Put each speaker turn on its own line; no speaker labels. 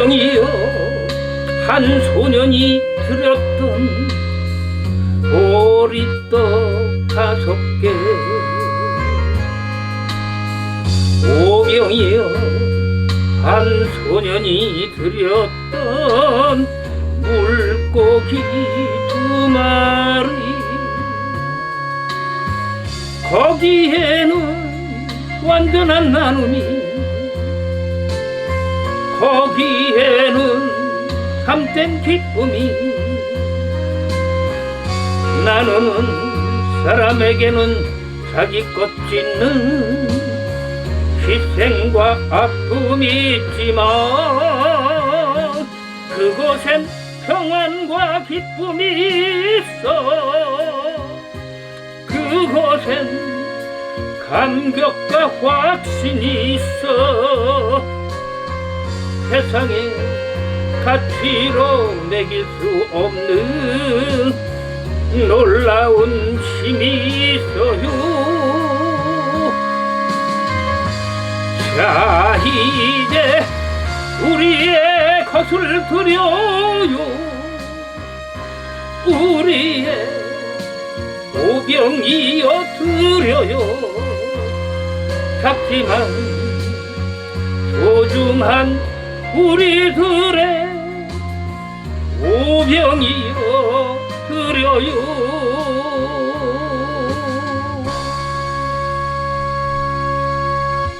오병이여 한 소년이 들였던 보리떡 다섯 개. 오병이여 한 소년이 들였던 물고기 두 마리. 거기에는 완전한 나눔이 거기에는 참된 기쁨이 나누는 사람에게는 자기 것 짓는 희생과 아픔이 있지만 그곳엔 평안과 기쁨이 있어. 그곳엔 감격과 확신이 있어 세상에 가치로 매길 수 없는 놀라운 힘이 있어요. 자 이제 우리의 것을 드려요. 우리의 오병이어 드려요. 작지만 소중한 우리 들의 오병이어 드려요